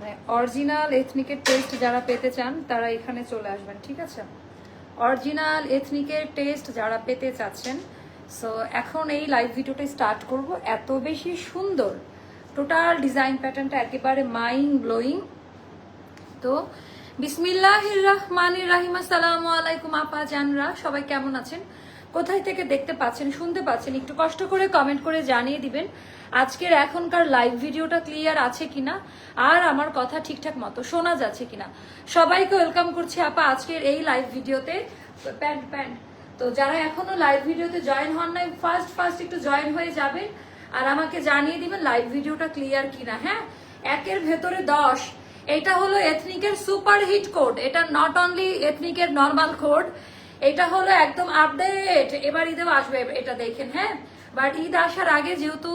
মানে original এথনিকের test যারা পেতে চান, তারা এখানে চলে আসবেন, ঠিক আছে? অরিজিনাল এথনিকের টেস্ট যারা পেতে চাচ্ছেন সো এখন এই লাইভ ভিডিওটা স্টার্ট করব। এত বেশি সুন্দর টোটাল ডিজাইন প্যাটার্নটা একেবারে মাইন্ড ব্লোয়িং তো বিসমিল্লাহ রহমান রাহিম, আসসালামু আলাইকুম আপা জানরা, সবাই কেমন আছেন? কোথায় থেকে দেখতে পাচ্ছেন, শুনতে পাচ্ছেন, একটু কষ্ট করে কমেন্ট করে জানিয়ে দিবেন, আজকের এখনকার লাইভ ভিডিওটা ক্লিয়ার আছে কিনা, আর আমার কথা ঠিকঠাক মতো শোনা যাচ্ছে কিনা। সবাইকে ওয়েলকাম করছি আপা, আজকের এই লাইভ ভিডিওতে প্যান্ট প্যান্ট তো যারা এখনও লাইভ ভিডিওতে জয়েন হন নাই ফার্স্ট ফার্স্ট একটু জয়েন হয়ে যাবেন, আর আমাকে জানিয়ে দিবেন লাইভ ভিডিওটা ক্লিয়ার কিনা হ্যাঁ? একের ভেতরে দশ। এটা হলো এথনিকের সুপার হিট কোড এটা নট অনলি এথনিকের নর্মাল কোড এটা হলো একদম আপডেট এবার ঈদেও আসবে, এটা দেখেন হ্যাঁ? বাট ঈদ আসার আগে যেহেতু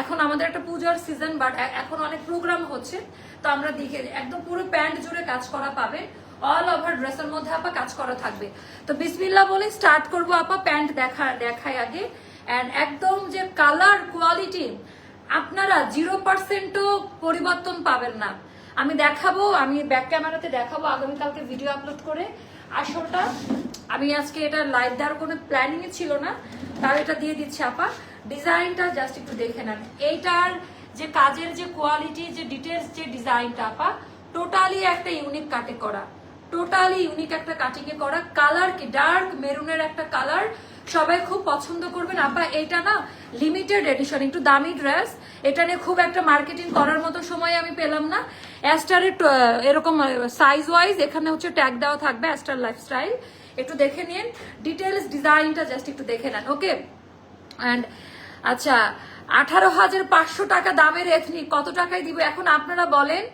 এখন আমাদের একটা পূজার সিজন বাট এখন অনেক প্রোগ্রাম হচ্ছে, তো আমরা দেখে একদম পুরো প্যান্ট জুড়ে কাজ করা পাবেন অল ওভার ড্রেসের মধ্যে আপা কাজ করা থাকবে। তো বিসমিল্লা বলে স্টার্ট করব আপা প্যান্ট দেখা দেখায় আগে। অ্যান্ড একদম যে কালার কোয়ালিটি আপনারা জিরো পার্সেন্টও পরিবর্তন পাবেন না। আমি দেখাবো, আমি ব্যাক ক্যামেরাতে দেখাবো, আগামীকালকে ভিডিও আপলোড করে। আসলটা, আমি আজকে এটা লাইভ দেওয়ার কোনো প্ল্যানিং ছিল না তার এটা দিয়ে দিচ্ছি আপা। ডিজাইনটা জাস্ট একটু দেখে নেন। এইটার যে কাজের যে কোয়ালিটি যে ডিটেলস যে ডিজাইনটা আপা টোটালি একটা ইউনিক কাটে করা। টোটালি ইউনিক একটা কাটিং এ করা। কালার কি? ডার্ক মেরুনের একটা কালার সবাই খুব পছন্দ করবেন। আপা এটা না লিমিটেড এডিশন একটু দামি ড্রেস এটা নিয়ে খুব একটা মার্কেটিং করার মতো সময় আমি পেলাম না। অ্যাস্টারের এরকম সাইজ ওয়াইজ এখানে হচ্ছে ট্যাগ দেওয়া থাকবে অ্যাস্টার লাইফস্টাইল একটু দেখে নিন। ডিটেলস ডিজাইনটা জাস্ট একটু দেখে নেন ওকে অ্যান্ড আচ্ছা আঠারো হাজার পাঁচশো টাকা দামের এথনিক কত টাকায় দিব? এখন আপনারা বলেন।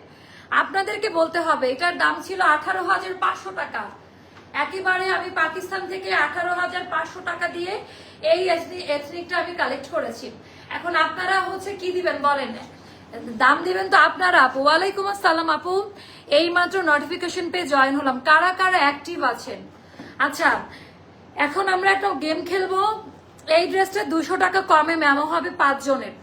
আপনাদেরকে বলতে হবে, এটার দাম ছিল আঠারো হাজার পাঁচশো টাকা। একেবারে আমি পাকিস্তান থেকে আঠারো হাজার পাঁচশো টাকা দিয়ে এই এথনিকটা আমি কালেক্ট করেছি। এখন আপনারা হচ্ছে কি দিবেন বলেন? দাম দিবেন তো আপনারা আপু। ওয়ালাইকুম আসসালাম আপু। এই মাত্র নোটিফিকেশন পেয়ে জয়েন হলাম। কারা কারা অ্যাক্টিভ আছেন? আচ্ছা এখন আমরা একটা গেম খেলব। এই ড্রেসটা দুশো টাকা কমে মেমো হবে পাঁচ জনের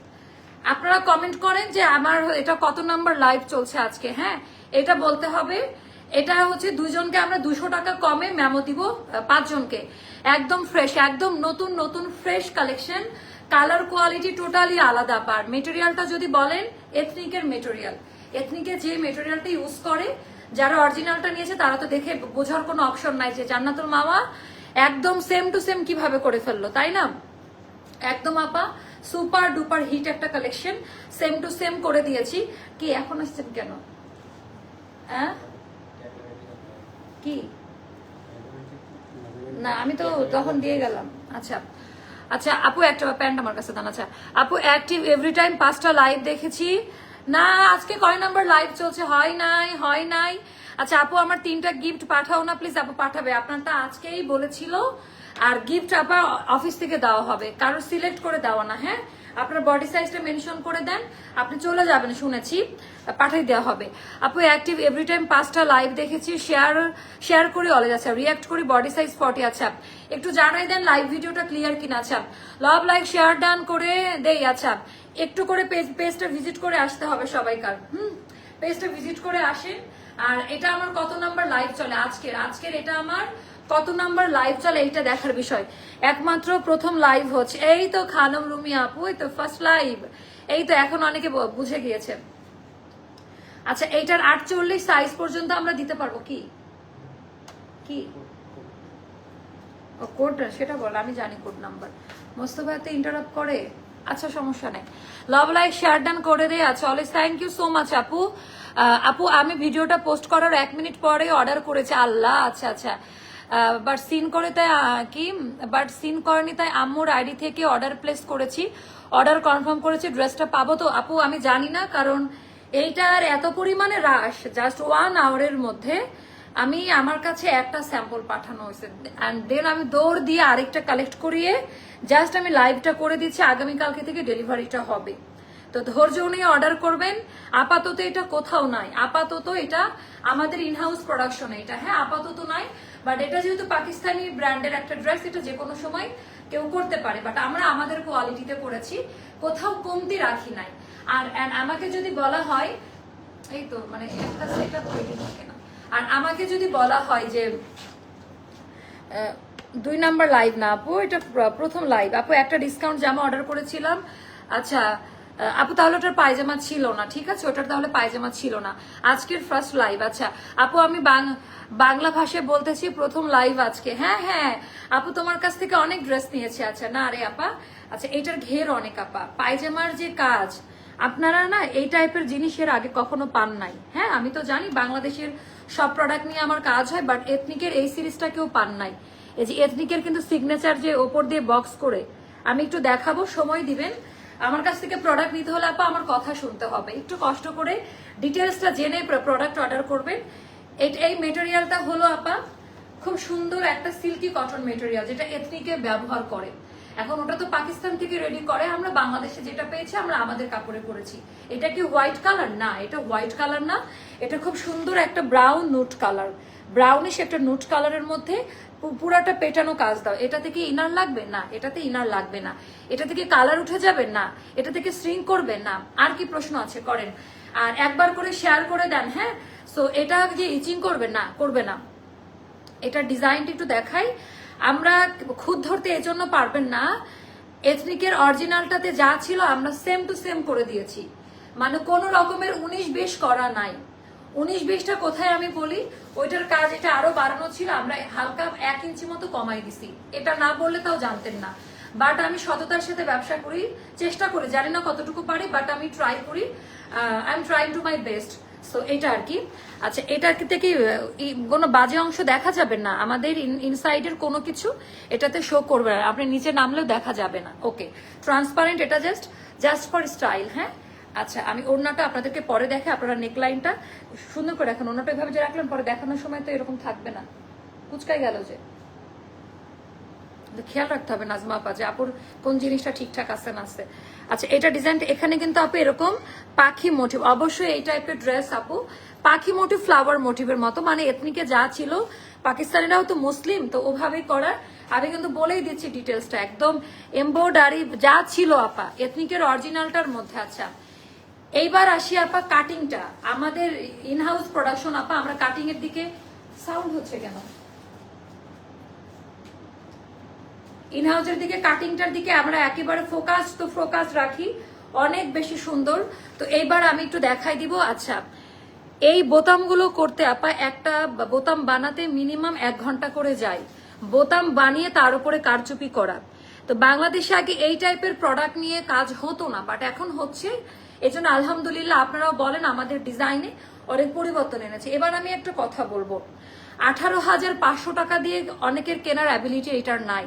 আপনারা কমেন্ট করেন যে আমার এটা কত নাম্বার লাইভ চলছে আজকে হ্যাঁ? এটা বলতে হবে। এটা হচ্ছে দুইজনকে আমরা দুশো টাকা কমে মেমো দিব পাঁচজনকে। একদম ফ্রেশ একদম নতুন নতুন fresh collection colour quality totally আলাদা পার মেটেরিয়ালটা যদি বলেন এথনিকের মেটেরিয়াল। এথনিকে যে মেটেরিয়ালটা ইউজ করে, যারা অরিজিনালটা নিয়েছে, তারা তো দেখে বোঝার কোনো অপশন নাই যে জান্নাতুল মামা একদম সেম টু সেম কীভাবে করে ফেলল, তাই না? একদম আপা সুপার ডুপার হিট একটা কালেকশন সেম টু সেম করে দিয়েছি। কি, এখন আসছেন কেন? হ্যাঁ? কি? না, আমি তো তখন দিয়ে গেলাম। আচ্ছা। আচ্ছা আপু, একটা প্যান্ট আমার কাছে দান। আচ্ছা আপু অ্যাক্টিভ এভরি টাইম পাঁচটা লাইভ দেখেছি। না, আজকে কয় নম্বর লাইভ চলছে? হয় নাই হয় নাই। আচ্ছা আপু, আমার তিনটা গিফট পাঠাও না প্লিজ আপু পাঠাবে। আপনারটা আজকেই বলেছিল। আর গিফট আপা অফিস থেকে দেওয়া হবে। কারও সিলেক্ট করে দেওয়া না হ্যাঁ? আপনার বডি সাইজটা মেনশন করে দেন। আপনি চলে যাবেন, শুনেছি। পাঠিয়ে দেওয়া হবে। আপু অ্যাক্টিভ এভরি টাইম পাঁচটা লাইভ দেখেছি শেয়ার শেয়ার করে অলে যাচ্ছে রিয়াক্ট করি বডি সাইজ ফর্টি আচ্ছা একটু জানাই দেন লাইভ ভিডিওটা ক্লিয়ার কিনা আচ্ছা লাভ লাইক শেয়ার ডান করে দেই আচ্ছা একটু করে পেজ পেজটা ভিজিট করে আসতে হবে সবাইকার। হুম পেজটা ভিজিট করে আসেন। আর এটা আমার কত নাম্বার লাইভ চলে? আজকের আজকের এটা আমার কত নাম্বার লাইভ চলে, এইটা দেখার বিষয়। একমাত্র প্রথম লাইভ হচ্ছে। এই তো খানম, রুমি আপু, এই তো ফার্স্ট লাইভ এই তো এখন অনেকে বুঝে গিয়েছে। আচ্ছা এইটার আটচল্লিশ সাইজ পর্যন্ত আমরা দিতে পারব কি? কি? কোড সেটা বল, আমি জানি কোড নাম্বার মোস্তফা ইন্টারাপ্ট করে? আচ্ছা সমস্যা নেই। লাভ লাইক শেয়ার ডান করে দে। আচ্ছা always thank you so much আপু। আপু, আমি ভিডিওটা পোস্ট করার এক মিনিট পরে অর্ডার করেছি। আল্লাহ আচ্ছা আচ্ছা। বাট সিন করে তাই কি? বাট সিন করেনি তাই আম্মুর আইডি থেকে অর্ডার প্লেস করেছি। অর্ডার কনফার্ম করেছি ড্রেসটা পাবো তো। আপু, আমি জানি না, কারণ এইটার এত পরিমাণে রাশ জাস্ট ওয়ান আওয়ারের মধ্যে আমি আমার কাছে একটা স্যাম্পল পাঠানো হয়েছে। অ্যান্ড দেন আমি দৌড় দিয়ে আরেকটা কালেক্ট করিয়ে জাস্ট আমি লাইভটা করে দিচ্ছি, আগামীকালকে থেকে ডেলিভারিটা হবে। তো ধৈর্য নিয়ে অর্ডার করবেন। আপাতত এটা কোথাও নাই। আপাতত এটা আমাদের ইনহাউস প্রোডাকশন এটা হ্যাঁ আপাতত নাই। বাট এটা যেহেতু পাকিস্তানি ব্র্যান্ডের একটা ড্রেস এটা যে কোনো সময় কেউ করতে পারে। বাট আমরা আমাদের কোয়ালিটিতে করেছি। কোথাও কমতি রাখি নাই। আর আমাকে যদি বলা হয়, এই তো মানে একটা সেট তৈরি থাকে না আর আমাকে যদি বলা হয় যে দুই নাম্বার লাইভ না আপু, এটা প্রথম লাইভ আপু, একটা ডিসকাউন্ট জামা অর্ডার করেছিলাম আচ্ছা আপু, তাহলে ওটার পায়জামা ছিল না, ঠিক আছে? ওটার তাহলে পায়জামা ছিল না। আজকের ফার্স্ট লাইভ আচ্ছা। আপু, আমি বাংলা ভাষায় বলতেছি, প্রথম লাইভ আজকে। হ্যাঁ হ্যাঁ। আপু, তোমার কাছ থেকে অনেক ড্রেস নিয়েছে। আচ্ছা না আরে আপা। আচ্ছা এটার ঘের অনেক, আপা। পায়জামার যে কাজ, আপনারা না এই টাইপের জিনিসের আগে কখনো পান নাই। হ্যাঁ আমি তো জানি বাংলাদেশের সব প্রোডাক্ট নিয়ে আমার কাজ হয় বাট এথনিকের এই সিরিজটা কেউ পান নাই। এই যে এথনিকের কিন্তু সিগনেচার যে ওপর দিয়ে বক্স করে, আমি একটু দেখাবো, সময় দিবেন। আমার কাছ থেকে প্রোডাক্ট নিতে হলে আপা আমার কথা শুনতে হবে। একটু কষ্ট করে ডিটেলসটা জেনে প্রোডাক্ট অর্ডার করবেন। এই মেটেরিয়ালটা হলো আপা খুব সুন্দর একটা সিল্কি কটন মেটেরিয়াল যেটা এথনিকে ব্যবহার করে। এখন ওটা তো পাকিস্তান থেকে রেডি করে। আমরা বাংলাদেশে যেটা পেয়েছি, আমরা আমাদের কাপড়ে করেছি এটা কি হোয়াইট কালার না, এটা হোয়াইট কালার না। এটা খুব সুন্দর একটা ব্রাউন নুট কালার ব্রাউনিশ একটা নুট কালারের মধ্যে পুরাটা পেটানো কাজ দাও। এটা থেকে ইনার লাগবে? না এটাতে ইনার লাগবে না। এটা থেকে কালার উঠে যাবে? না, এটা থেকে স্ট্রিং করবে? না, আর কি প্রশ্ন আছে? করেন। আর একবার করে শেয়ার করে দেন হ্যাঁ? সো এটা যে ইচিং করবে? না করবে না। এটা ডিজাইনটা একটু দেখাই। আমরা খুদ ধরতে এজন্য পারবেন না। এথনিকের অরিজিনালটাতে যা ছিল আমরা সেম টু সেম করে দিয়েছি। মানে কোনো রকমের উনিশ বিশ করা নাই। উনিশ বিশটা কোথায় আমি বলি? ওইটার কাজ এটা আরও বাড়ানো ছিল, আমরা হালকা এক ইঞ্চি মতো কমাই দিছি। এটা না বললে তাও জানতেন না। বাট আমি সততার সাথে ব্যবসা করি, চেষ্টা করি, জানি না কতটুকু পারি, বাট আমি ট্রাই করি। I am trying to my best so এটা আর কি। আচ্ছা এটা থেকে কোনো বাজে অংশ দেখা যাবে না। আমাদের ইনসাইডের কোনো কিছু এটাতে শো করবে আপনি নিচে নামলেও দেখা যাবে না। ওকে ট্রান্সপারেন্ট এটা জাস্ট জাস্ট ফর স্টাইল হ্যাঁ? আচ্ছা আমি ওড়নাটা আপনাদেরকে পরে দেখে, আপনারা নেকলাইনটা সুন্দর করে রাখেন। ওড়নাটা এভাবে যে রাখলেন পরে দেখানোর সময় তো এরকম থাকবে না। কুচকাই গেল যে। খেয়াল রাখতে হবে নাজমা আপা, যে আপুর কোন জিনিসটা ঠিকঠাক আছে না আছে। আচ্ছা এটা ডিজাইনটা এখানে কিন্তু আপু এরকম পাখি মোটিভ অবশ্যই এই টাইপের ড্রেস আপু, পাখি মোটিভ ফ্লাওয়ার মোটিভের মতো মানে এথনিকে যা ছিল, পাকিস্তানিরাও তো মুসলিম, তো ওভাবেই করার। আমি কিন্তু বলেই দিচ্ছি ডিটেলসটা একদম এমব্রয়ডারি যা ছিল আপা এথনিকের অরিজিনালটার মধ্যে আচ্ছা। এইবার আসি আপা কাটিংটা আমাদের ইনহাউস প্রোডাকশন আপা, আমরা কাটিং এর দিকে সাউন্ড হচ্ছে কেন? ইনহাউসের দিকে কাটিংটার দিকে আমরা একেবারে ফোকাস তো ফোকাস রাখি। অনেক বেশি সুন্দর। তো এইবার আমি একটু দেখাই দিব। আচ্ছা এই বোতামগুলো করতে আপা একটা বোতাম বানাতে মিনিমাম এক ঘণ্টা করে যায়। বোতাম বানিয়ে তার উপরে কারচুপি করা। তো বাংলাদেশে আগে এই টাইপের প্রোডাক্ট নিয়ে কাজ হতো না বাট এখন হচ্ছে এই জন্য আলহামদুলিল্লাহ আপনারাও বলেন আমাদের ডিজাইনে অনেক পরিবর্তন এনেছে। এবার আমি একটা কথা বলব। আঠারো হাজার পাঁচশো টাকা দিয়ে অনেকের কেনার অ্যাবিলিটি এটার নাই।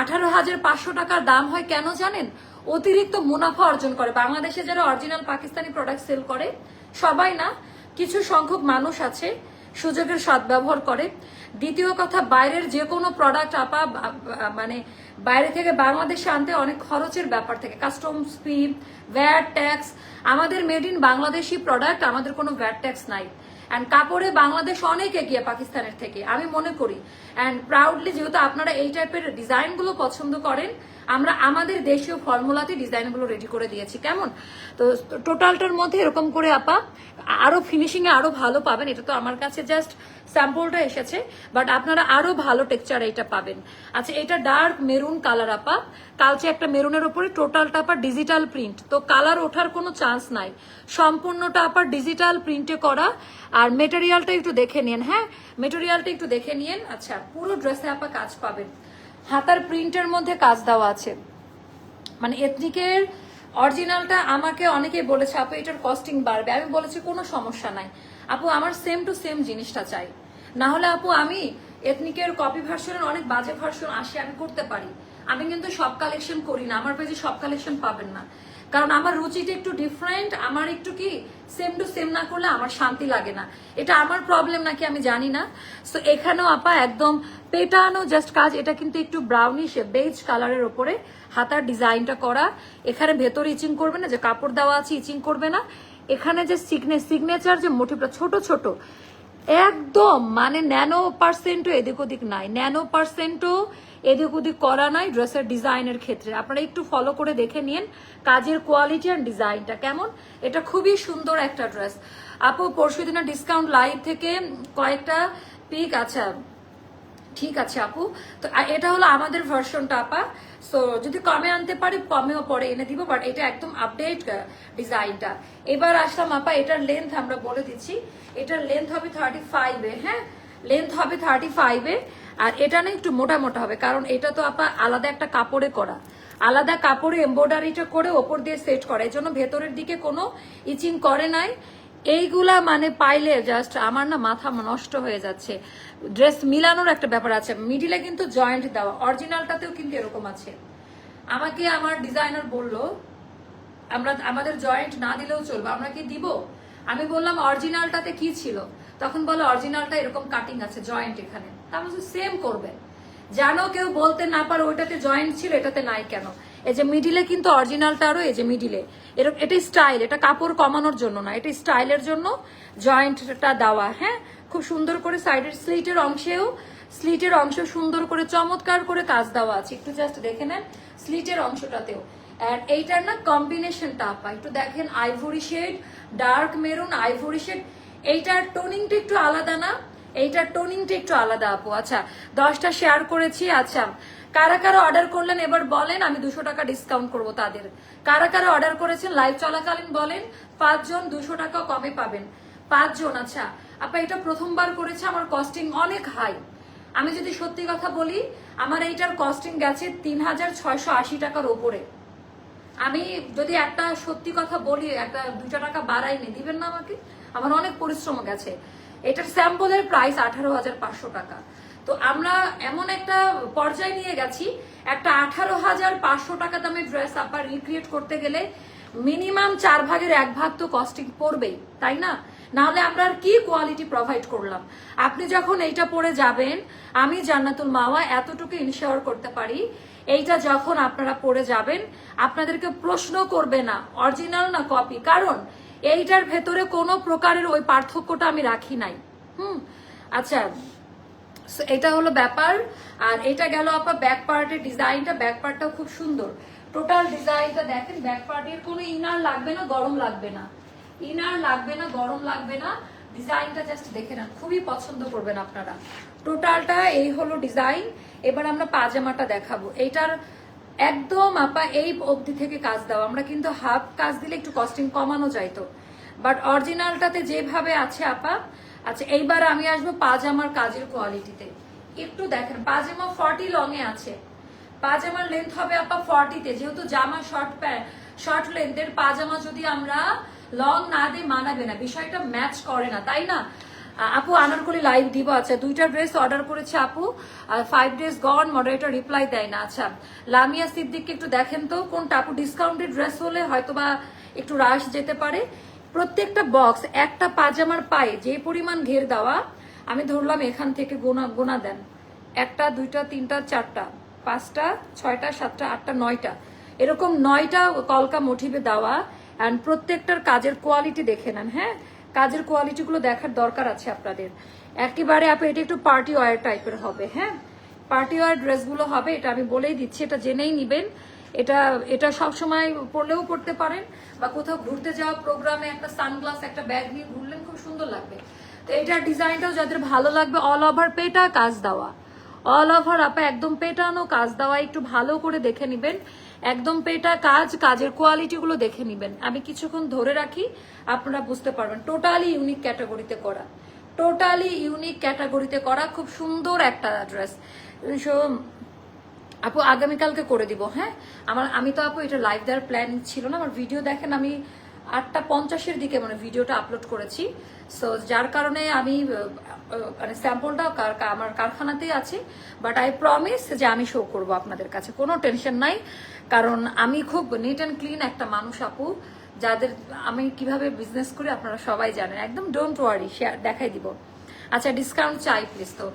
আঠারো হাজার পাঁচশো টাকার দাম হয় কেন জানেন? অতিরিক্ত মুনাফা অর্জন করে। বাংলাদেশে যারা অরিজিনাল পাকিস্তানি প্রোডাক্ট সেল করে, সবাই না কিছু সংখ্যক মানুষ আছে সুযোগের সদ্ব্যবহার করে। দ্বিতীয় কথা, বাইরের যে কোনো প্রোডাক্ট আপা মানে বাইরে থেকে বাংলাদেশে আনতে অনেক খরচের ব্যাপার থেকে। কাস্টমস ফি ভ্যাট ট্যাক্স আমাদের মেড ইন বাংলাদেশি প্রোডাক্ট আমাদের কোনো ভ্যাট ট্যাক্স নাই। অ্যান্ড কাপড়ে বাংলাদেশ অনেক এগিয়ে পাকিস্তানের থেকে, আমি মনে করি। অ্যান্ড প্রাউডলি যেহেতু আপনারা এই টাইপের ডিজাইনগুলো পছন্দ করেন আমরা আমাদের দেশীয় ফর্মুলাতে ডিজাইনগুলো রেডি করে দিয়েছি। কেমন? তো টোটালটার মধ্যে এরকম করে আপা, আরও ফিনিশিং এ আরও ভালো পাবেন। এটা তো আমার কাছে জাস্ট স্যাম্পলটা এসেছে বাট আপনারা আরও ভালো টেক্সচার এটা পাবেন। আচ্ছা এটা ডার্ক মেরুন কালার আপা। কালচে একটা মেরুনের উপরে টোটালটা আপা ডিজিটাল প্রিন্ট তো কালার ওঠার কোনো চান্স নাই। সম্পূর্ণটা আপা ডিজিটাল প্রিন্টে করা। আর মেটেরিয়ালটা একটু দেখে নিন হ্যাঁ? মেটেরিয়ালটা একটু দেখে নিন। আচ্ছা পুরো ড্রেসে আপা কাজ পাবেন। হাতার প্রিন্টের মধ্যে কাজ দেওয়া আছে। মানে এথনিকের অরিজিনালটা আমাকে অনেকেই বলেছে, আপু, এটার কস্টিং বাড়বে। আমি বলেছি, কোনো সমস্যা নাই। আপু, আমার সেম টু সেম জিনিসটা চাই। না হলে, আপু, আমি এথনিকের কপি ভার্সনের অনেক বাজে ভার্সন আসে, আমি করতে পারি। আমি কিন্তু সব কালেকশন করি না। আমার পেজে সব কালেকশন পাবেন না। কারণ আমার রুচিটা একটু ডিফারেন্ট আমার একটু কি সেম টু সেম না করলে আমার শান্তি লাগে না। এটা আমার প্রবলেম নাকি আমি জানি না। সো এখানেও আপা একদম পেটানো জাস্ট কাজ, এটা কিন্তু একটু ব্রাউনিশ বেজ কালারের ওপরে হাতার ডিজাইনটা করা। এখানে ভেতর ইচিং করবে না, যে কাপড় দেওয়া আছে ইচিং করবে না। এখানে যে সিগনে সিগনেচার যে মোটিভটা ছোট ছোট, একদম মানে ন্যানো পার্সেন্টও এদিক ওদিক নাই। ন্যানো পার্সেন্টও এদিক ওদিক করা নাই ড্রেসের ডিজাইনের ক্ষেত্রে। আপনারা একটু ফলো করে দেখে নিন কাজের কোয়ালিটি অ্যান্ড ডিজাইনটা কেমন। এটা খুবই সুন্দর একটা ড্রেস আপু, পরশু দিনের ডিসকাউন্ট লাইভ থেকে কয়েকটা পিক আচ্ছা ঠিক আছে আপু। তো এটা হলো আমাদের ভার্সনটা আপা। সো যদি কমে আনতে পারি, কমেও পরে এনে দিব বাট এটা একদম আপডেট ডিজাইনটা এবার আসলাম, আপা, এটার লেন্থ আমরা বলে দিচ্ছি। এটার লেন্থ হবে থার্টি ফাইভে হ্যাঁ? লেন্থ হবে থার্টি ফাইভে আর এটা না একটু মোটা মোটা হবে, কারণ এটা তো আপা আলাদা একটা কাপড়ে করা। আলাদা কাপড়ে এমব্রয়ডারিটা করে ওপর দিয়ে সেট করা, এই জন্য ভেতরের দিকে কোনো ইচিং করে নাই। এইগুলা মানে পাইলে জাস্ট আমার না মাথা নষ্ট হয়ে যাচ্ছে। ড্রেস মিলানোর একটা ব্যাপার আছে মিডিলে কিন্তু জয়েন্ট দেওয়া অরিজিনালটাতেও কিন্তু এরকম আছে। আমাকে আমার ডিজাইনার বলল, আমরা, আমাদের জয়েন্ট না দিলেও চলবে, আমরা কি দিব? আমি বললাম অরিজিনালটাতে কি ছিল? তখন বলে অরিজিনালটা এরকম কাটিং আছে জয়েন্ট এখানে। তা আমি সেম করবে। জানো কেউ বলতে না পারো ওইটাতে জয়েন্ট ছিল, এটাতে নাই কেন? এই যে মিডিলে কিন্তু অরিজিনালটারও এই যে মিডিলে এরকম এটা স্টাইল এটা কাপড় কমানোর জন্য না, এটা স্টাইলের জন্য জয়েন্টটা দেওয়া হ্যাঁ? খুব সুন্দর করে সাইডের স্লিটের অংশেও স্লিটের অংশ সুন্দর করে, চমৎকার করে কাজ দেওয়া আছে। একটু জাস্ট দেখে নেন স্লিটের অংশটাতেও। আর এইটার না কম্বিনেশনটা আপা, একটু দেখেন ivory shade dark maroon ivory shade এইটার টোনিংটা একটু আলাদা না? এইটার টোনিংটা একটু আলাদা, আপু। আচ্ছা দশটা শেয়ার করেছি আচ্ছা। কারা কারা অর্ডার করলেন, এবার বলেন, আমি দুশো টাকা ডিসকাউন্ট করব তাদের। কারা কারা অর্ডার করেছেন লাইভ চলাকালীন বলেন, পাঁচজন দুশো টাকা কমে পাবেন? পাঁচজন আচ্ছা। আপা, এটা প্রথমবার করেছে, আমার কস্টিং অনেক হাই আমি যদি সত্যি কথা বলি, আমার এইটার কস্টিং গেছে তিন হাজার ছয়শো আশি টাকার ওপরে। আমি যদি একটা সত্যি কথা বলি, একটা দুইটা টাকা বাড়াইনি, দিবেন না আমাকে? আমার অনেক পরিশ্রম গেছে। এটার স্যাম্পলের প্রাইস আঠারো হাজার পাঁচশো টাকা। তো আমরা এমন একটা পর্যায়ে নিয়ে গেছি, একটা আঠারো হাজার পাঁচশো টাকা দামের ড্রেস আবার রিক্রিয়েট করতে গেলে মিনিমাম চার ভাগের এক ভাগ তো কস্টিং পড়বেই, তাই না? নাহলে আমরা কি কোয়ালিটি প্রোভাইড করলাম? আপনি যখন এইটা পরে যাবেন, আমি জান্নাতুল মাওয়া এতটুকু ইনশিওর করতে পারি, এইটা যখন আপনারা পরে যাবেন, আপনাদেরকে প্রশ্ন করবে না অরিজিনাল না কপি কারণ এইটার ভেতরে কোনো প্রকারের ওই পার্থক্যটা আমি রাখি নাই। হুম আচ্ছা এটা হলো ব্যাপার, আর এটা গেল আপনার ব্যাক পার্টের ডিজাইনটা ব্যাক পার্টটাও খুব সুন্দর। টোটাল ডিজাইনটা দেখেন ব্যাক পার্টের কোনো ইনার লাগবে না, গরম লাগবে না। ইনার লাগবে না, গরম লাগবে না। ডিজাইনটা জাস্ট দেখে নেন, খুবই পছন্দ করবেন আপনারা। টোটালটা এই হলো ডিজাইন এবার আমরা পাজামাটা দেখাবো। এইটার একদম আপা, এই অবধি থেকে কাজ দাও। আমরা কিন্তু হাফ কাজ দিলে একটু কস্টিং কমানো যাইতো বাট অরিজিনালটাতে যেভাবে আছে আপা আচ্ছা এইবার আমি আসব পাজামার কাজের কোয়ালিটিতে একটু দেখেন, পাজামা ফর্টি লং এ আছে। পাজামার লেন্থ হবে আপা ফর্টিতে যেহেতু জামা শর্ট প্যান্ট শর্ট লেন্থের পাজামা যদি আমরা লং না দিয়ে মানাবে না, বিষয়টা ম্যাচ করে না, তাই না? আপু আনারকলি লাইভ দিব। আচ্ছা দুইটা ড্রেস অর্ডার করেছে আপু। Five days gone moderator reply দেয় না। আচ্ছা লামিয়া সিদ্দিককে একটু দেখেন তো, কোনটা? আপু ডিসকাউন্টেড ড্রেস হলে হয়তো বা একটু রাশ যেতে পারে। প্রত্যেকটা বক্স একটা পাজামার পায়ে যে পরিমাণ ঘের দেওয়া, আমি ধরলাম এখান থেকে গোনা গোনা দেন। একটা, দুইটা, তিনটা, চারটা, পাঁচটা, ছয়টা, সাতটা, আটটা, নয়টা। এরকম নয়টা কলকা মোটিভে দেওয়া। অ্যান্ড প্রত্যেকটার কাজের কোয়ালিটি দেখে নেন হ্যাঁ? কাজের কোয়ালিটিগুলো দেখার দরকার আছে আপনাদের। একেবারে আপনি এটা একটু পার্টি ওয়ার টাইপের হবে হ্যাঁ? পার্টি ওয়ার ড্রেসগুলো হবে, এটা আমি বলেই দিচ্ছি, এটা জেনেই নিবেন। এটা এটা সব সময় পরলেও পড়তে পারেন, বা কোথাও ঘুরতে যাওয়া প্রোগ্রামে একটা সানগ্লাস একটা ব্যাগ নিয়ে ঘুরলেন, খুব সুন্দর লাগবে। তো এটার ডিজাইনটাও যাদের ভালো লাগবে অল ওভার পেটা কাজ দেওয়া। অল ওভার আপা, একদম পেটানো কাজ দেওয়া, একটু ভালো করে দেখে নিবেন। একদম পেটা কাজ, কাজের কোয়ালিটি গুলো দেখে নিবেন। আমি কিছুক্ষণ ধরে রাখি, আপনারা বুঝতে পারবেন। টোটালি ইউনিক ক্যাটাগরিতে করা। টোটালি ইউনিক ক্যাটাগরিতে করা, খুব সুন্দর একটা ড্রেস আপু, আগামীকালকে করে দিব হ্যাঁ? আমার, আমি তো আপু, এটা লাইভ দেওয়ার প্ল্যান ছিল না, আমার ভিডিও দেখেন, আমি আটটা পঞ্চাশের দিকে মানে ভিডিওটা আপলোড করেছি। সো যার কারণে আমি মানে স্যাম্পলটা আমার কারখানাতেই আছে। বাট আই প্রমিস যে আমি শো করব আপনাদের কাছে। কোনো টেনশন নাই। কারণ আমি খুব নিট অ্যান্ড ক্লিন একটা মানুষ, আপু। যাদের, আমি কীভাবে বিজনেস করি আপনারা সবাই জানেন। একদম ডোন্ট ওয়ারি শেয়ার দেখাই দিব। আচ্ছা ডিসকাউন্ট চাই প্লিজ তো।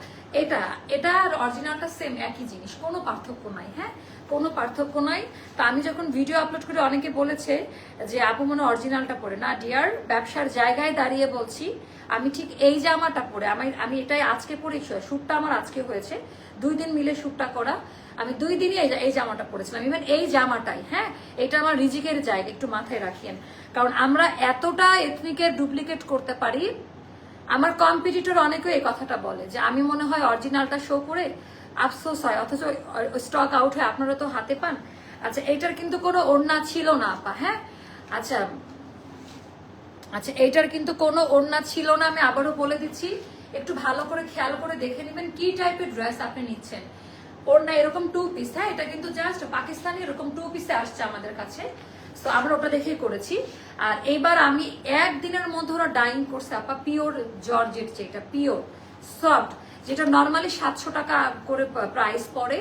এটা এটা অরিজিনালটা সেম একই জিনিস। কোনো পার্থক্য নাই হ্যাঁ? কোনো পার্থক্য নাই। তো আমি যখন ভিডিও আপলোড করে অনেকে বলেছে যে, আপু মনে অরিজিনালটা পরে না ডিয়ার ব্যবসার জায়গায় দাঁড়িয়ে বলছি, আমি ঠিক এই জামাটা পরে। আমি আমি এটাই আজকে পরেছি শ্যুটটা আমার আজকে হয়েছে। দুই দিন মিলে শ্যুটটা করা। আমি দুই দিনই এই জামাটা পরেছিলাম। ইভেন এই জামাটাই হ্যাঁ? এটা আমার রিজিকের জায়গা, একটু মাথায় রাখিয়েন। কারণ আমরা এতটা এথনিকের ডুপ্লিকেট করতে পারি, আমার কম্পিটিটর অনেকে এই কথাটা বলে যে, আমি মনে হয় অরিজিনালটা শো করে আফসোস হয়, অথচ স্টক আউট হয় আপনারা তো হাতে পান। আচ্ছা এটার কিন্তু কোনো ওড়না ছিল না, আপা হ্যাঁ? আচ্ছা আচ্ছা এইটার কিন্তু কোনো ওড়না ছিল না, আমি আবারও বলে দিচ্ছি। একটু ভালো করে খেয়াল করে দেখে নেবেন কি টাইপের ড্রেস আপনি নিচ্ছেন। ওড়না এরকম টু পিস হ্যাঁ? এটা কিন্তু জাস্ট পাকিস্তানি, এরকম টু পিসে আসছে আমাদের কাছে। তো আমরা ওটা দেখেই করেছি। আর এইবার আমি একদিনের মধ্যে ওরা ডাইং করছে, আপা পিওর জর্জেট যেটা পিওর সফট যেটা নর্মালি সাতশো টাকা করে প্রাইস পড়ে।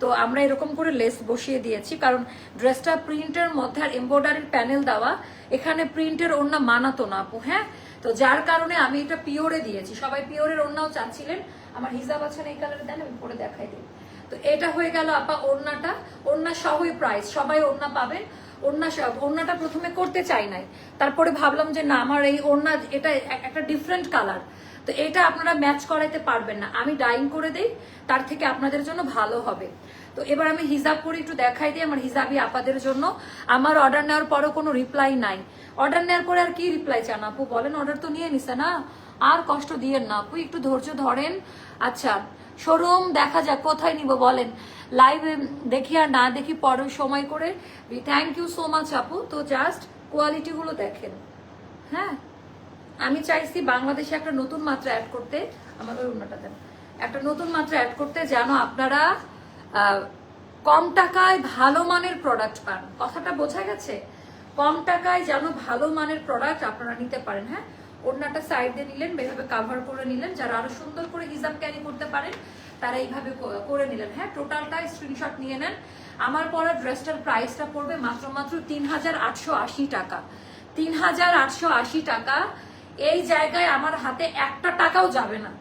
তো আমরা এরকম করে লেস বসিয়ে দিয়েছি। কারণ ড্রেসটা প্রিন্টের মধ্যে আর এমব্রয়ডারির প্যানেল দেওয়া, এখানে প্রিন্টের ওড়না মানাতো না আপু হ্যাঁ? তো যার কারণে আমি এটা পিওরে দিয়েছি। সবাই পিওরের ওড়নাও চাচ্ছিলেন। আমার হিসাব আছে না এই কালারে দেন আমি পরে দেখাই দিই। তো এটা হয়ে গেল আপা ওড়নাটা। ওড়না সহই প্রাইস সবাই ওড়না পাবেন ওড়না ওড়নাটা প্রথমে করতে চাই নাই। তারপরে ভাবলাম যে না, আমার এই ওড়না, এটা একটা ডিফারেন্ট কালার তো এটা আপনারা ম্যাচ করাইতে পারবেন না। আমি ডাইং করে দেই, তার থেকে আপনাদের জন্য ভালো হবে। তো এবার আমি হিজাব করে একটু দেখাই দিই আমার হিজাবি আপাদের জন্য। আমার অর্ডার নেওয়ার পরও কোনো রিপ্লাই নাই। অর্ডার নেওয়ার পরে আর কি রিপ্লাই চান আপু? বলেন অর্ডার তো নিয়ে নিছে না? আর কষ্ট দিয়েন না আপু, একটু ধৈর্য ধরেন। আচ্ছা শোরুম দেখা যাক, কোথায় নিব বলেন। লাইভে দেখি আর না দেখি পরে সময় করে। থ্যাংক ইউ সো মাচ আপু। তো জাস্ট কোয়ালিটিগুলো দেখেন। হ্যাঁ? আমি চাইছি বাংলাদেশে একটা নতুন মাত্রা অ্যাড করতে। ওই অন্যটা দেন। একটা নতুন মাত্রা অ্যাড করতে যেন আপনারা কম টাকায় ভালো মানের প্রোডাক্ট পান। কথাটা বোঝা গেছে? কম টাকায় যেন ভালো মানের প্রোডাক্ট আপনারা নিতে পারেন হ্যাঁ? ওড়নাটা সাইড দিয়ে নিলেন, এভাবে কাভার করে নিলেন, যারা আরও সুন্দর করে হিজাব ক্যারি করতে পারেন, তারা এইভাবে করে নিলেন হ্যাঁ? টোটালটা স্ক্রিনশট নিয়ে নেন। আমার পরা ড্রেসটার প্রাইসটা পড়বে মাত্র মাত্র তিন হাজার আটশো আশি টাকা। তিন হাজার আটশো আশি টাকা এই জায়গায় আমার হাতে একটা টাকাও যাবে না।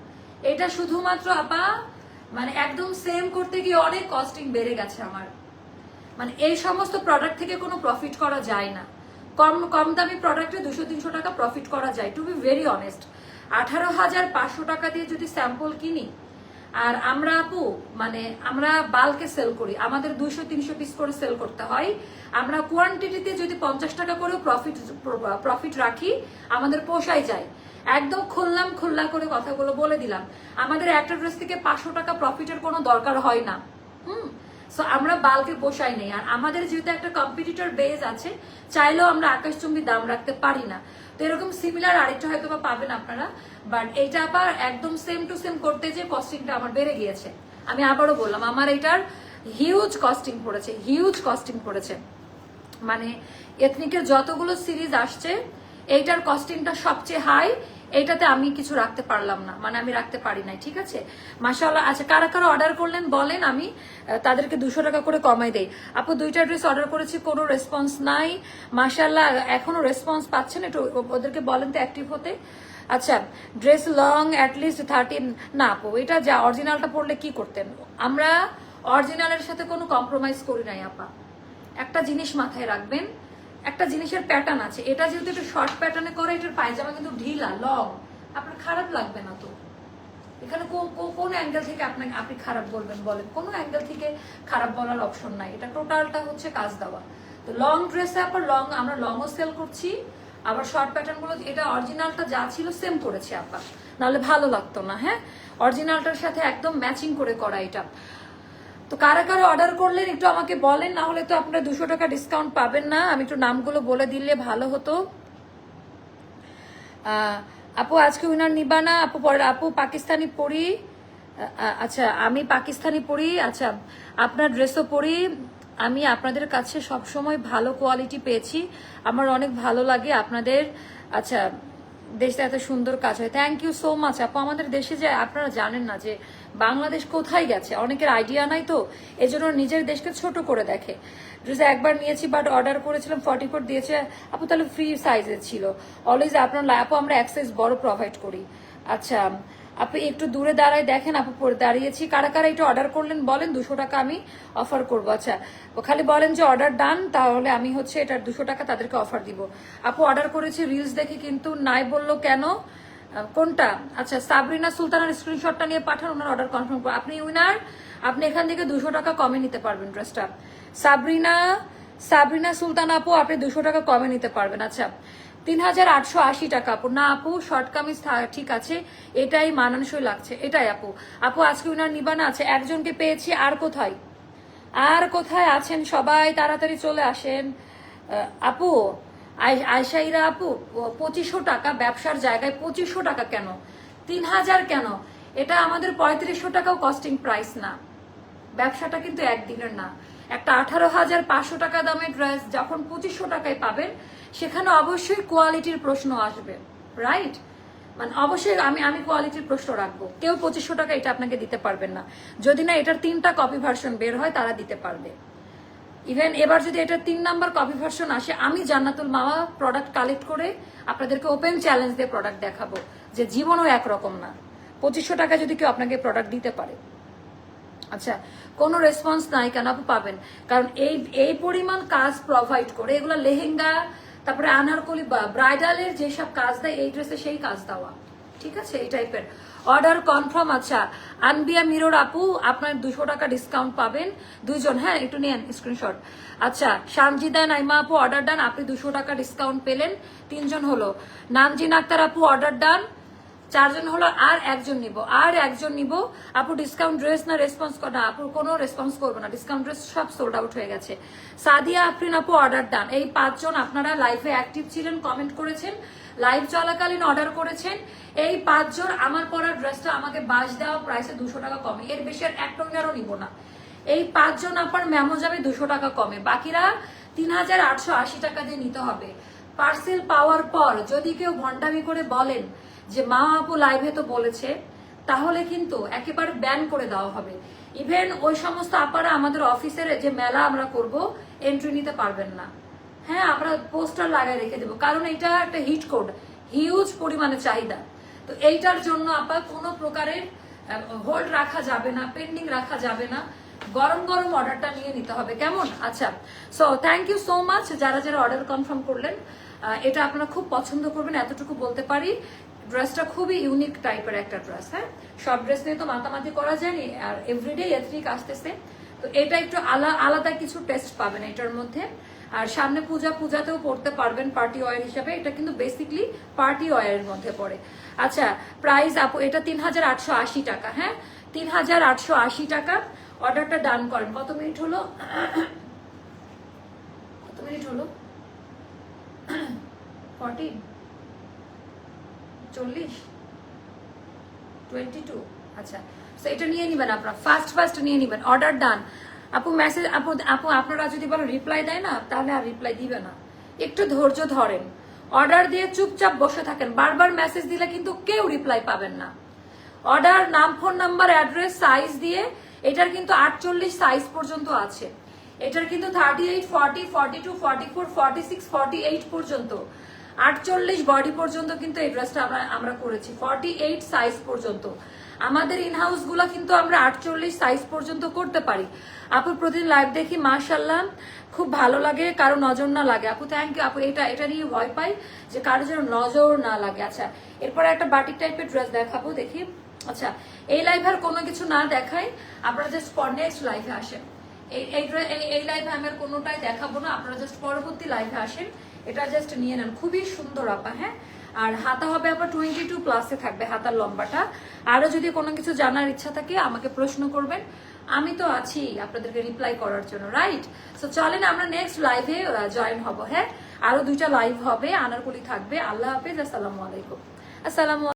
এটা শুধুমাত্র আপা মানে একদম সেম করতে গিয়ে অনেক কস্টিং বেড়ে গেছে আমার। মানে এই সমস্ত প্রোডাক্ট থেকে কোনো প্রফিট করা যায় না। কম কম দামি প্রোডাক্টে দুশো, তিনশো টাকা প্রফিট করা যায় টু বি ভেরি অনেস্ট আঠারো হাজার পাঁচশো টাকা দিয়ে যদি স্যাম্পল কিনি আর আমরা আপু মানে আমরা বাল্কে সেল করি। আমাদের দুইশো, তিনশো পিস করে সেল করতে হয়। আমরা কোয়ান্টিটিতে যদি পঞ্চাশ টাকা করেও প্রফিট প্রফিট রাখি, আমাদের পোষাই যায়। একদম খুললাম খুল্লা করে কথাগুলো বলে দিলাম। আমাদের একটা ড্রেস থেকে পাঁচশো টাকা প্রফিটের কোনো দরকার হয় না। হুম? সো আমরা বাল্কে পোষাই নেই। আর আমাদের যেহেতু একটা কম্পিটিটর বেজ আছে, চাইলেও আমরা আকাশচুম্বী দাম রাখতে পারি না। তো এরকম সিমিলার আরেকটা হয়তো বা পাবেন আপনারা বাট এইটা আবার একদম সেম টু সেম করতে যে কস্টিংটা আমার বেড়ে গিয়েছে। আমি আবারও বললাম, আমার এটার হিউজ কস্টিং পড়েছে হিউজ কস্টিং পড়েছে। মানে এথনিকের যতগুলো সিরিজ আসছে, এইটার কস্টিংটা সবচেয়ে হাই এইটাতে আমি কিছু রাখতে পারলাম না। মানে আমি রাখতে পারি নাই, ঠিক আছে? মাসাল্লাহ আচ্ছা কারা কারা অর্ডার করলেন বলেন আমি তাদেরকে দুশো টাকা করে কমাই দেই। আপু, দুইটা ড্রেস অর্ডার করেছি, কোনো রেসপন্স নাই। মাসাল্লাহ এখনও রেসপন্স পাচ্ছেন, একটু ওদেরকে বলেন তো অ্যাক্টিভ হতে। আচ্ছা ড্রেস লং অ্যাটলিস্ট থার্টি না আপু, এটা যা অরিজিনালটা পড়লে কি করতেন? আমরা অরিজিনালের সাথে কোনো কম্প্রোমাইজ করি নাই, আপা। একটা জিনিস মাথায় রাখবেন একটা জিনিসের প্যাটার্ন আছে। এটা যেহেতু একটু শর্ট প্যাটার্নে করে, এটার পায়জামা কিন্তু ঢিলা লং আপনার খারাপ লাগবে না তো। এখানে কোন অ্যাঙ্গেল থেকে আপনাকে আপনি খারাপ বলবেন বলেন? কোনো অ্যাঙ্গেল থেকে খারাপ বলার অপশন নাই। এটা টোটালটা হচ্ছে কাজ দেওয়া। তো লং ড্রেসে আবার লং আমরা লংও সেল করছি। আবার শর্ট প্যাটার্নগুলো, এটা অরিজিনালটা যা ছিল সেম করেছে আপা নাহলে ভালো লাগতো না হ্যাঁ? অরিজিনালটার সাথে একদম ম্যাচিং করে করা এটা। তো কারা কারা অর্ডার করলেন একটু আমাকে বলেন না হলে তো আপনারা দুশো টাকা ডিসকাউন্ট পাবেন না। আমি একটু নামগুলো বলে দিলে ভালো হতো। আপু, আজকে উইনার নিবা না? আপু আপু, পাকিস্তানি পড়ি আচ্ছা আমি পাকিস্তানি পড়ি আচ্ছা আপনার ড্রেসও পরি। আমি আপনাদের কাছে সব সময় ভালো কোয়ালিটি পেয়েছি। আমার অনেক ভালো লাগে আপনাদের। আচ্ছা দেশটা এত সুন্দর কাজ হয়। থ্যাংক ইউ সো মাচ আপু, আমাদের দেশে যে আপনারা জানেন না যে বাংলাদেশ কোথায় গেছে? অনেকের আইডিয়া নাই তো, এজন্য নিজের দেশকে ছোট করে দেখে। ড্রেস একবার নিয়েছি বাট অর্ডার করেছিলাম ফর্টি ফোর দিয়েছে। আপু তাহলে ফ্রি সাইজের ছিল। অলওয়েজ আপনার আপু আমরা এক সাইজ বড় প্রোভাইড করি। আচ্ছা আপনি একটু দূরে দাঁড়ায় দেখেন, আপু দাঁড়িয়েছি। কারা কারা একটু অর্ডার করলেন বলেন, দুশো টাকা আমি অফার করব। আচ্ছা খালি বলেন যে অর্ডার ডান তাহলে আমি হচ্ছে এটার দুশো টাকা তাদেরকে অফার দিব। আপু অর্ডার করেছি রিলস দেখে কিন্তু নাই বলল কেন? কোনটা? আচ্ছা সাবরিনা সুলতানের স্ক্রিনশটটা নিয়ে পাঠান, ওনার অর্ডার কনফার্ম করো। আপনি উইনার আপনি এখান থেকে দুশো টাকা কমে নিতে পারবেন ড্রেসটা সাবরিনা সাবরিনা সুলতান আপু, আপনি দুশো টাকা কমে নিতে পারবেন। আচ্ছা তিন হাজার আটশো আশি টাকা আপু। না আপু শর্ট কামিজ ঠিক আছে। এটাই মানানসই লাগছে। এটাই আপু। আপু, আজকে উনার নিবানা আছে একজনকে পেয়েছি, আর কোথায়? আর কোথায় আছেন সবাই? তাড়াতাড়ি চলে আসেন। আপু আয়শাইরা আপু পঁচিশশো টাকা, ব্যবসার জায়গায় পঁচিশশো টাকা কেন? তিন হাজার কেন? এটা আমাদের পঁয়ত্রিশশো টাকাও কস্টিং প্রাইস না। ব্যবসাটা কিন্তু একদিনের না। একটা আঠারো হাজার পাঁচশো টাকা দামের ড্রেস যখন পঁচিশশো টাকায় পাবেন, সেখানে অবশ্যই কোয়ালিটির প্রশ্ন আসবে রাইট মানে অবশ্যই আমি আমি কোয়ালিটির প্রশ্ন রাখব। কেউ পঁচিশশো টাকা এটা আপনাকে দিতে পারবেন না। যদি না এটার তিনটা কপি ভার্সন বের হয়, তারা দিতে পারবে। ইভেন এবার যদি এটা তিন নাম্বার কপি ভার্সন আসে, আমি জান্নাতুল মামা প্রোডাক্ট কালেক্ট করে আপনাদেরকে ওপেন চ্যালেঞ্জ দিয়ে প্রোডাক্ট দেখাবো যে জীবনও একরকম না। পঁচিশশো টাকা যদি কেউ আপনাকে প্রোডাক্ট দিতে পারে। আচ্ছা কোনো রেসপন্স নাই কেন আপু পাবেন? কারণ এই এই পরিমাণ কাজ প্রোভাইড করে, এগুলো লেহেঙ্গা, তারপরে আনারকলি ব্রাইডালের যেসব কাজ দেয়, এই ড্রেসে সেই কাজ দেওয়া। ঠিক আছে? এই টাইপের অর্ডার কনফার্ম আচ্ছা। আনবিয়া মিরর আপু, আপনার দুশো টাকা ডিসকাউন্ট পাবেন। দুইজন হ্যাঁ একটু নিয়েন স্ক্রিনশট আচ্ছা সামজিদা নাইমা আপু অর্ডার ডান আপনি দুশো টাকা ডিসকাউন্ট পেলেন। তিনজন হলো। নামজিন আক্তার আপু অর্ডার ডান চারজন হলো, আর একজন নিব। আর একজন নিব। আপু ডিসকাউন্ট ড্রেস না রেসপন্স কর না, আপু, কোনো রেসপন্স করবে না। ডিসকাউন্ট ড্রেস সব সোল্ড আউট হয়ে গেছে। সাদিয়া আফরিন আপু অর্ডার ডান এই পাঁচজন আপনারা লাইফে অ্যাক্টিভ ছিলেন কমেন্ট করেছেন। লাইভ চলাকালীন অর্ডার করেছেন। এই পাঁচজন আমার পরার ড্রেসটা আমাকে বাস দেওয়া প্রাইসে দুশো টাকা কমে। এর বেশি আর এক টঙ্গারও নিব না। এই পাঁচজন আপনার মেমো যাবে দুশো টাকা কমে। বাকিরা তিন হাজার আটশো আশি টাকা দিয়ে নিতে হবে। পার্সেল পাওয়ার পর যদি কেউ ভণ্ডামি করে বলেন যে, মা আপু লাইভে তো বলেছে, তাহলে কিন্তু একেবারে ব্যান করে দেওয়া হবে। ইভেন ওই সমস্ত আপারা আমাদের অফিসের যে মেলা আমরা করব এন্ট্রি নিতে পারবেন না। হ্যাঁ আমরা পোস্টার লাগাই রেখে দেবো। কারণ এটা একটা হিট কোড হিউজ পরিমাণে চাহিদা। তো এইটার জন্য আপা কোনো প্রকারের হোল্ড রাখা যাবে না পেন্ডিং রাখা যাবে না। গরম গরম অর্ডারটা নিয়ে নিতে হবে। কেমন? আচ্ছা। So thank you so much যারা যারা অর্ডার কনফার্ম করলেন এটা আপনারা খুব পছন্দ করবেন, এতটুকু বলতে পারি। ড্রেসটা খুবই ইউনিক টাইপের একটা ড্রেস হ্যাঁ? সব ড্রেস নিয়ে তো মাতামাতি করা যায়নি আর এভরিডে এথনিক আসতেছে। তো এটা একটু আলা, আলাদা কিছু টেস্ট পাবেন এটার মধ্যে। আর সামনে পূজা, পূজাতেও পড়তে পারবেন পার্টি ওয়ার হিসাবে। এটা কিন্তু বেসিকলি পার্টি ওয়ারের মধ্যে পড়ে। আচ্ছা প্রাইস আপু, এটা তিন হাজার আটশো আশি টাকা হ্যাঁ? তিন হাজার আটশো আশি টাকা। অর্ডারটা ডান করেন। কত মিনিট হলো? কত মিনিট হলো? ফর্টি চল্লিশ? টোয়েন্টি টু আচ্ছা তো এটা নিয়ে নিবেন আপনারা। ফার্স্ট ফার্স্ট নিয়ে নিবেন। অর্ডার ডান আপু মেসেজ আপু আপু, আপনারা যদি বলো রিপ্লাই দেয় না, তাহলে আর রিপ্লাই দিবে না। একটু ধৈর্য ধরেন। অর্ডার দিয়ে চুপচাপ বসে থাকেন। বারবার মেসেজ দিলে কিন্তু কেউ রিপ্লাই পাবেন না। অর্ডার নাম ফোন নাম্বার অ্যাড্রেস সাইজ দিয়ে এটার কিন্তু আটচল্লিশ সাইজ পর্যন্ত আছে। এটার কিন্তু thirty eight forty forty two forty four forty six forty eight পর্যন্ত। আটচল্লিশ বডি পর্যন্ত কিন্তু এই ড্রেসটা আমরা আমরা করেছি। ফর্টি এইট সাইজ পর্যন্ত। আমাদের ইনহাউসগুলো কিন্তু আমরা আটচল্লিশ সাইজ পর্যন্ত করতে পারি। আপু, প্রতিদিন লাইভ দেখি মাশাল্লাহ খুব ভালো লাগে, কারও নজর না লাগে। আপু থ্যাংক ইউ আপু, এটা এটা নিয়ে ভয় পাই যে কারও যেন নজর না লাগে। আচ্ছা এরপরে একটা বাটিক টাইপের ড্রেস দেখাবো, দেখি। আচ্ছা এই লাইভ আর কোনো কিছু না দেখাই। আপনারা জাস্ট নেক্সট লাইভে আসেন। এই- এই লাইভে আমি আর কোনোটাই দেখাবো না। আপনারা জাস্ট পরবর্তী লাইভে আসেন। এটা জাস্ট নিয়ে নেন। খুবই সুন্দর আপা হ্যাঁ? আর হাতা হবে আবার টোয়েন্টি টু প্লাসে থাকবে হাতার লম্বাটা। আরও যদি কোনো কিছু জানার ইচ্ছা থাকে, আমাকে প্রশ্ন করবেন। আমি তো আছি আপনাদেরকে রিপ্লাই করার জন্য রাইট সো চলেন আমরা নেক্সট লাইভে জয়েন হব হ্যাঁ? আরও দুইটা লাইভ হবে, আনারকুলি থাকবে। আল্লাহ হাফেজ, আসসালামু আলাইকুম। আসসালামু